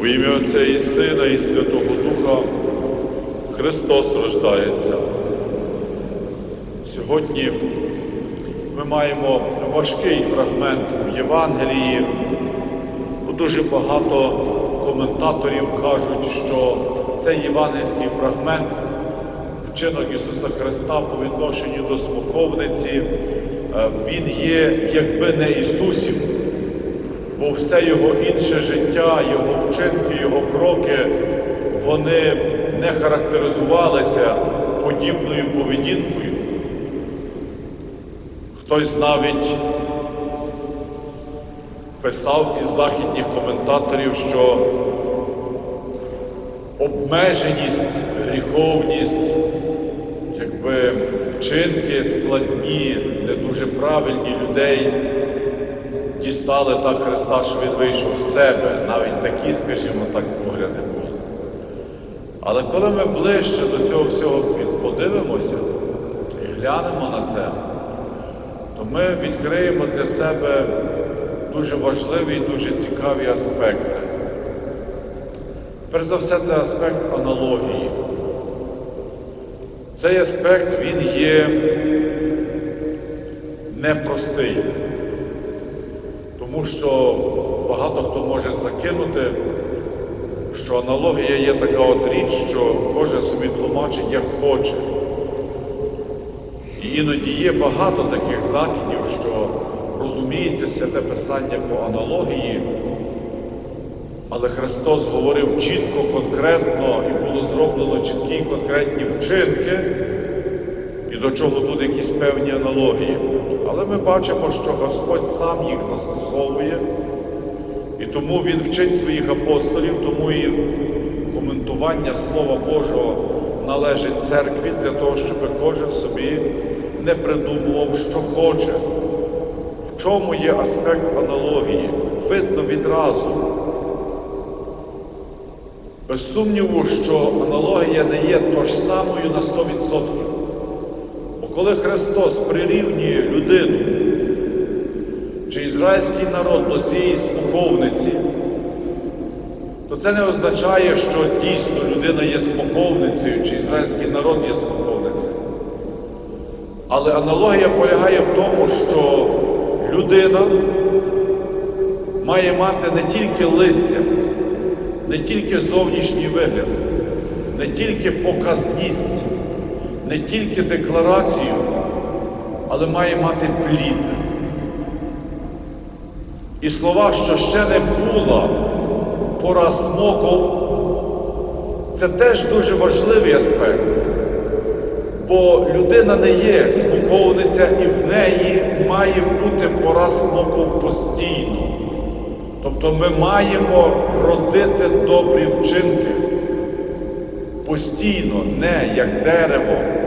У ім'я Отця і Сина, і Святого Духа Христос рождається. Сьогодні ми маємо важкий фрагмент в Євангелії, бо дуже багато коментаторів кажуть, що цей євангельський фрагмент, вчинок Ісуса Христа по відношенню до смоковниці, е, він є якби не Ісусів бо все його інше життя, його вчинки, його кроки, вони не характеризувалися подібною поведінкою. Хтось навіть писав із західних коментаторів, що обмеженість, гріховність, якби вчинки складні, не дуже правильні людей дістали так Христа, що Він вийшов з себе. Навіть такі, скажімо так, погляди були. Але коли ми ближче до цього всього подивимося і глянемо на це, то ми відкриємо для себе дуже важливі і дуже цікаві аспекти. Перш за все, це аспект аналогії. Цей аспект він є непростий. Що багато хто може закинути, що аналогія є така от річ, що кожен собі тлумачить, як хоче. І іноді є багато таких закидів, що розуміється святе Писання по аналогії, але Христос говорив чітко, конкретно і було зроблено чіткі конкретні вчинки, і до чого тут якісь певні аналогії. Але ми бачимо, що Господь сам їх застосовує, і тому Він вчить своїх апостолів, тому і коментування Слова Божого належить церкві для того, щоб кожен собі не придумував, що хоче. В чому є аспект аналогії? Видно відразу. Без сумніву, що аналогія не є тож самою на 100%. Коли Христос прирівнює людину чи ізраїльський народ до цієї смоковниці, то це не означає, що дійсно людина є смоковницею, чи ізраїльський народ є смоковницею. Але аналогія полягає в тому, що людина має мати не тільки листя, не тільки зовнішній вигляд, не тільки показність, не тільки декларацію, але має мати плід. І слова, що ще не була пора смоков, це теж дуже важливий аспект. Бо людина не є смоковниця і в неї має бути пора смоков постійно. Тобто ми маємо родити добрі вчинки постійно, не як дерево,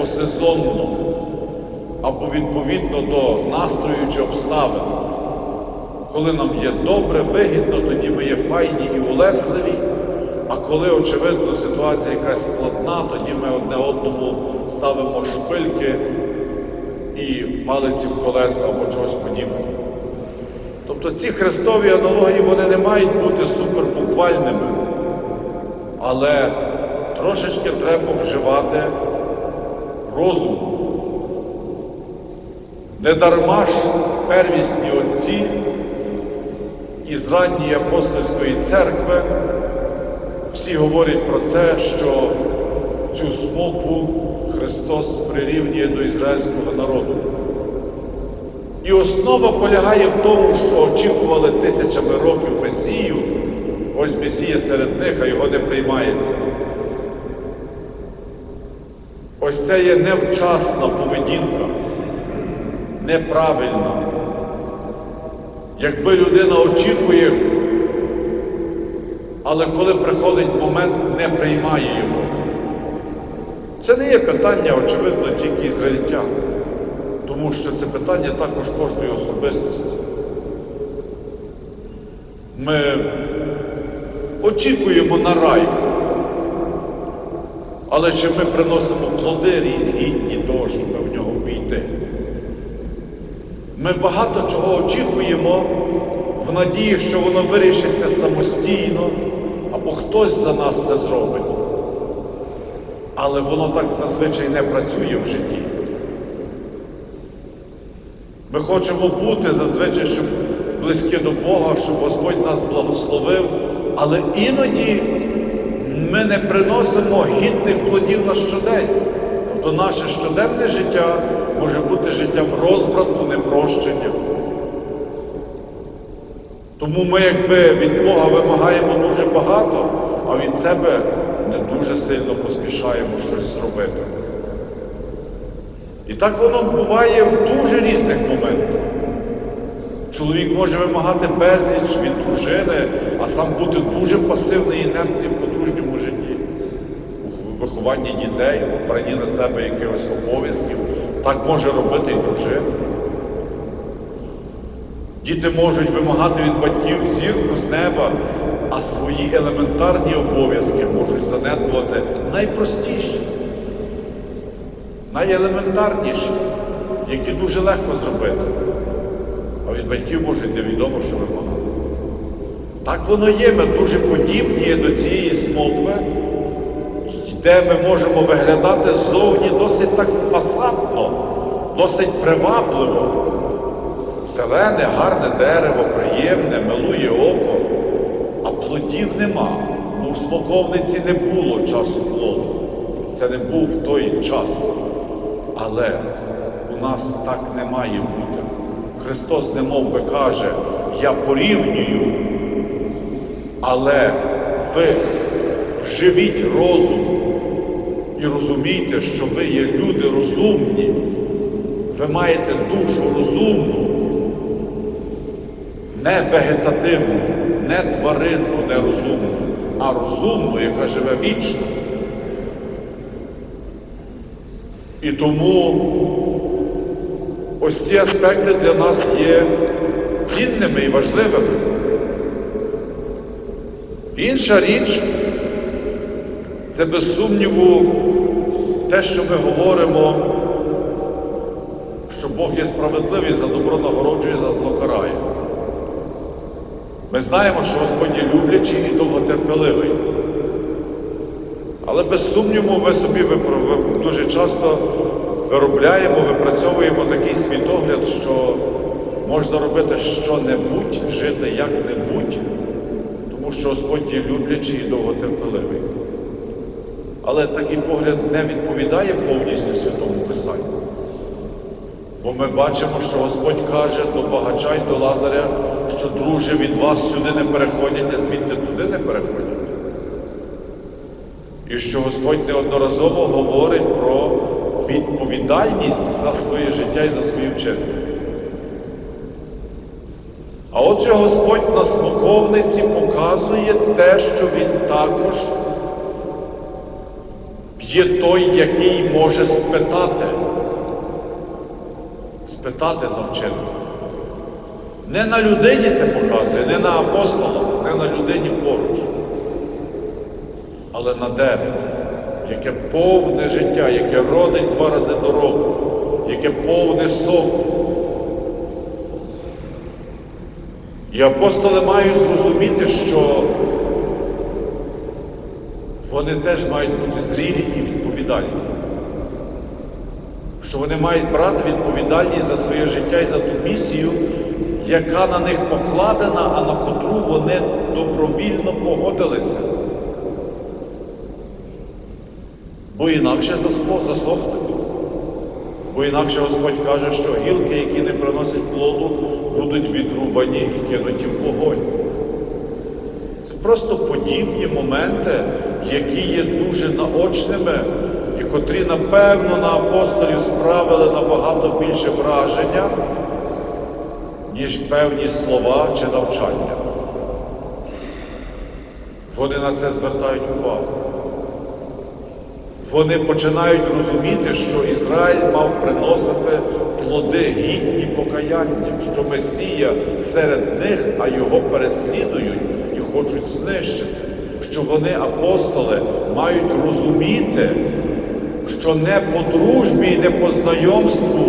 посезонно, або відповідно до настрою чи обставин. Коли нам є добре, вигідно, тоді ми є файні і улесливі, а коли, очевидно, ситуація якась складна, тоді ми одне одному ставимо шпильки і палиці в колеса або чогось подібного. Тобто ці хрестові аналогії вони не мають бути супербуквальними, але трошечки треба вживати розум. Не дарма ж первісні отці із ранньої апостольської церкви всі говорять про це, що цю смоку Христос прирівнює до ізраїльського народу. І основа полягає в тому, що очікували тисячами років Месію, ось Месія серед них, а його не приймається. Ось це є невчасна поведінка, неправильна. Якби людина очікує, але коли приходить момент, не приймає його. Це не є питання, очевидно, тільки ізраїльтян, тому що це питання також кожної особистості. Ми очікуємо на рай, але чи ми приносимо плоди гідні того, щоб в нього війти? Ми багато чого очікуємо, в надії, що воно вирішиться самостійно, або хтось за нас це зробить. Але воно так зазвичай не працює в житті. Ми хочемо бути зазвичай, щоб близькі до Бога, щоб Господь нас благословив, але іноді ми не приносимо гідних плодів на щодень. Тобто наше щоденне життя може бути життям розбрату, непрощення. Тому ми, якби від Бога вимагаємо дуже багато, а від себе не дуже сильно поспішаємо щось зробити. І так воно буває в дуже різних моментах. Чоловік може вимагати безліч від дружини, а сам бути дуже пасивний і інертний в подружньому житті, у вихованні дітей, у бранні на себе якихось обов'язків. Так може робити і дружина. Діти можуть вимагати від батьків зірку з неба, а свої елементарні обов'язки можуть занедбувати найпростіші, найелементарніші, які дуже легко зробити. А від батьків можуть невідомо, що вимагати. Так воно є, ми дуже подібні до цієї смолтви, де ми можемо виглядати ззовні досить так фасадно, досить привабливо. Зелене, гарне дерево, приємне, милує око, а плодів нема. Ну, в смоковниці не було часу плоду. Це не був той час. Але у нас так не має бути. Христос немов би каже, я порівнюю, але ви вживіть розум і розумійте, що ви є люди розумні. Ви маєте душу розумну, не вегетативну, не тваринну, не розумну, а розумну, яка живе вічно. І тому ось ці аспекти для нас є цінними і важливими. Інша річ це без сумніву те, що ми говоримо, що Бог є справедливий, за добро нагороджує, за зло карає. Ми знаємо, що Господь є люблячий і довготерпеливий. Але без сумніву ми собі дуже часто виробляємо, випрацьовуємо такий світогляд, що можна робити що-небудь, жити як-небудь, тому що Господь є люблячий і довготерпеливий. Але такий погляд не відповідає повністю Святому Писанню. Бо ми бачимо, що Господь каже до багача й до Лазаря, що друже від вас сюди не переходять, а звідти туди не переходять. І що Господь неодноразово говорить про відповідальність за своє життя і за свої вчинки. А отже, Господь на смоковниці показує те, що Він також є той, який може спитати. Спитати за вчинок. Не на людині це показує, не на апостолах, не на людині поруч, але на дереві, яке повне життя, яке родить два рази дорогу, яке повне соку. І апостоли мають зрозуміти, що вони теж мають бути зрілі і відповідальні. Що вони мають брати відповідальність за своє життя і за ту місію, яка на них покладена, а на котру вони добровільно погодилися. Бо інакше засохнуть. Бо інакше Господь каже, що гілки, які не приносять плоду, будуть відрубані і кинуті в вогонь. Це просто подібні моменти, які є дуже наочними котрі, напевно, на апостолів справили набагато більше враження, ніж певні слова чи навчання. Вони на це звертають увагу. Вони починають розуміти, що Ізраїль мав приносити плоди гідні покаяння, що Месія серед них, а його переслідують і хочуть знищити, що вони, апостоли, мають розуміти, що не по дружбі і не по знайомству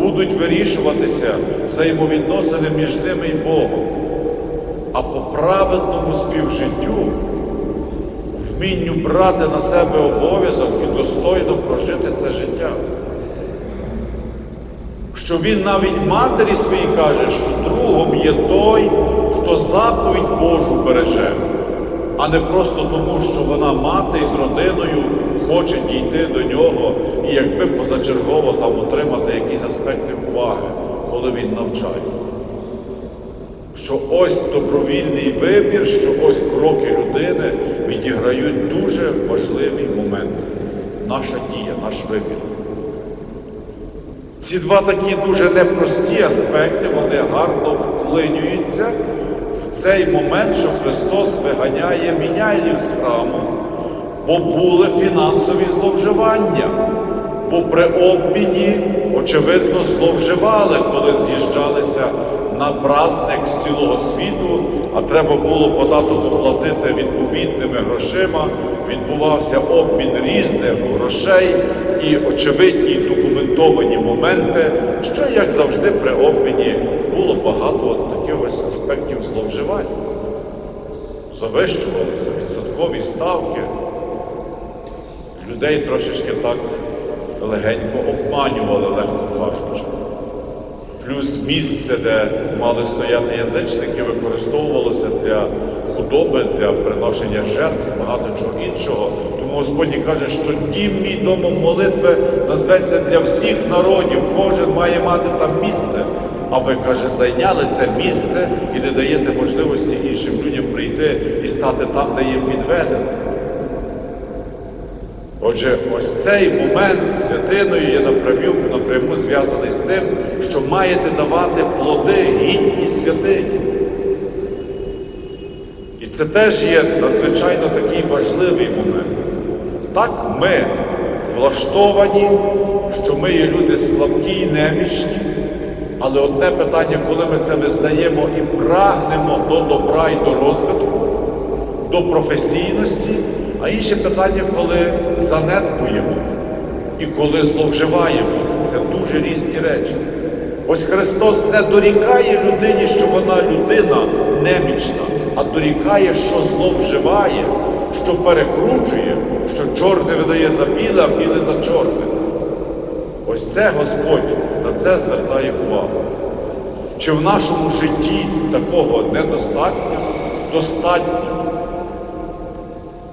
будуть вирішуватися взаємовідносини між ними і Богом, а по праведному співжиттю, вмінню брати на себе обов'язок і достойно прожити це життя. Що він навіть матері своїй каже, що другом є той, хто заповідь Божу береже, а не просто тому, що вона мати із родиною хоче дійти до нього і якби позачергово там отримати якісь аспекти уваги, коли він навчає. Що ось добровільний вибір, що ось кроки людини відіграють дуже важливий момент. Наша дія, наш вибір. Ці два такі дуже непрості аспекти, вони гарно вклинюються в цей момент, що Христос виганяє міняйлів з храму, бо були фінансові зловживання, бо при обміні, очевидно, зловживали, коли з'їжджалися на праздник з цілого світу, а треба було податок оплатити відповідними грошима. Відбувався обмін різних грошей і очевидні документовані моменти, що, як завжди, при обміні було багато таких ось аспектів зловживань. Завищувалися відсоткові ставки. Людей трошечки так легенько обманювали, легко кажучи. Плюс місце, де мали стояти язичники, використовувалося для худоби, для приношення жертв багато чого іншого. Тому Господь каже, що дім мій домом молитви назветься для всіх народів, кожен має мати там місце. А ви, каже, зайняли це місце і не даєте можливості іншим людям прийти і стати там, де їм відведено. Отже, ось цей момент з святиною є напряму, напряму зв'язаний з тим, що маєте давати плоди гідні святині. І це теж є надзвичайно такий важливий момент. Так ми влаштовані, що ми є люди слабкі і немічні, але одне питання, коли ми це визнаємо і прагнемо до добра і до розвитку, до професійності, а інше питання, коли занедбуємо і коли зловживаємо. Це дуже різні речі. Ось Христос не дорікає людині, що вона людина немічна, а дорікає, що зловживає, що перекручує, що чорне видає за біле, а біле за чорне. Ось це Господь на це звертає увагу. Чи в нашому житті такого недостатньо? Достатньо.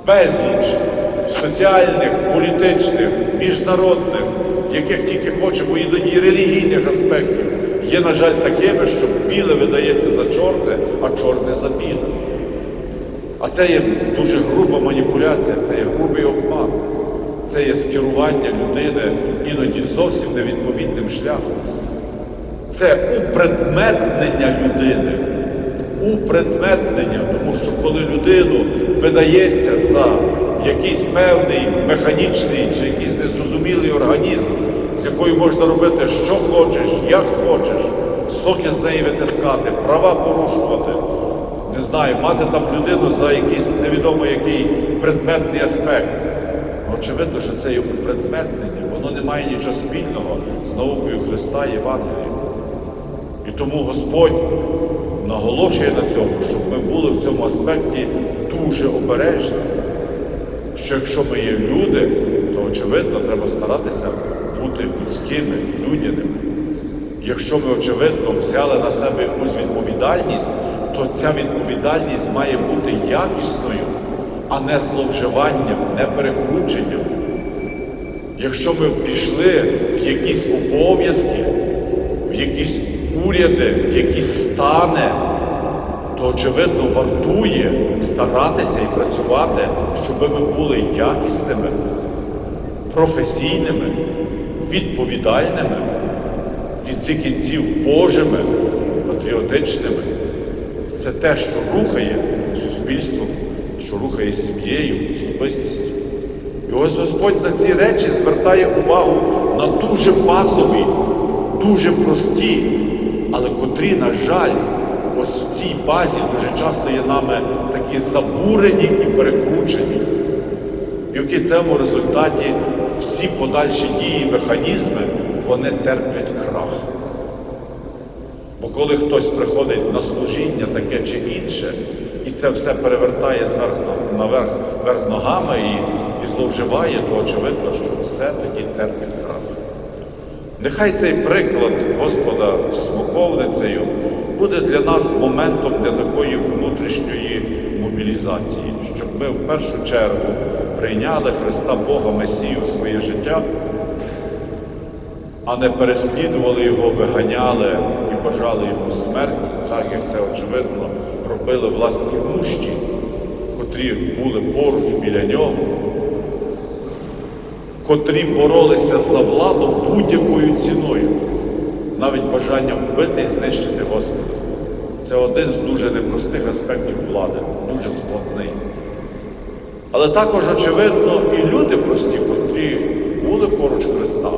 Безліч соціальних, політичних, міжнародних, яких тільки хочемо, і релігійних аспектів, є, на жаль, такими, що біле видається за чорне, а чорне за біле. А це є дуже груба маніпуляція, це є грубий обман, це є скерування людини іноді зовсім невідповідним шляхом. Це упредметнення людини. Упредметнення, тому що коли людину видається за якийсь певний механічний чи якийсь незрозумілий організм, з якою можна робити, що хочеш, як хочеш, соки з неї витискати, права порушувати, не знаю, мати там людину за якийсь невідомо який предметний аспект. Очевидно, що це є предметнення, воно не має нічого спільного з наукою Христа і Євангелієм. І тому Господь наголошує на цьому, щоб ми були в цьому аспекті дуже обережні. Що якщо ми є люди, то очевидно треба старатися бути людськими, людяними. Якщо ми, очевидно, взяли на себе якусь відповідальність, то ця відповідальність має бути якісною, а не зловживанням, не перекрученням. Якщо ми пішли в якісь обов'язки, в якісь уряди, в якісь стани, то очевидно вартує старатися і працювати, щоб ми були якісними, професійними, відповідальними, в кінці кінців Божими, патріотичними. Це те, що рухає суспільством, що рухає сім'єю, особистістю. І ось Господь на ці речі звертає увагу на дуже базові, дуже прості, але котрі, на жаль, ось в цій базі дуже часто є нами такі забурені і перекручені. І в кінцевому результаті всі подальші дії, механізми, вони терплять крах. Бо коли хтось приходить на служіння таке чи інше, і це все перевертає наверх вверх ногами і, і зловживає, то очевидно, що все-таки терпить втрату. Нехай цей приклад Господа смоковницею буде для нас моментом для такої внутрішньої мобілізації, щоб ми в першу чергу прийняли Христа Бога Месію в своє життя, а не переслідували Його, виганяли і бажали йому смерті, так як це очевидно робили власні мущі, котрі були поруч біля нього, котрі боролися за владу будь-якою ціною, навіть бажанням вбити і знищити Господа. Це один з дуже непростих аспектів влади, дуже складний. Але також, очевидно, і люди прості, котрі були поруч Христа,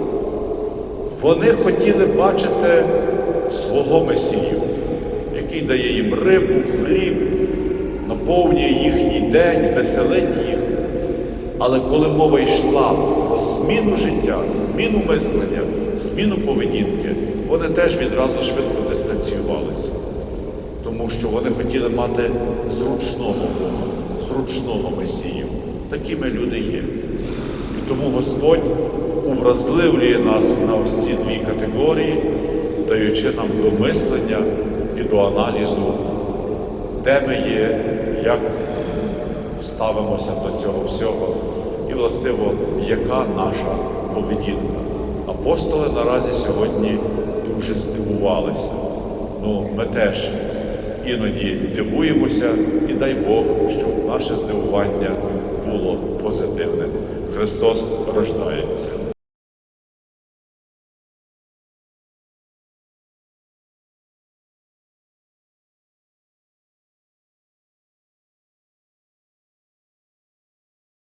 вони хотіли бачити свого Месію, який дає їм рибу, хліб, наповнює їхній день, веселить їх. Але коли мова йшла про зміну життя, зміну мислення, зміну поведінки, вони теж відразу швидко дистанціювалися. Тому що вони хотіли мати зручного Бога, зручного Месію. Такими люди є. І тому Господь увразливлює нас на ось ці дві категорії, даючи нам до мислення і до аналізу, де ми є, як ставимося до цього всього, і, властиво, яка наша поведінка. Апостоли наразі сьогодні дуже здивувалися. Ну, ми теж іноді дивуємося, і дай Бог, щоб наше здивування було позитивним. Христос рождається.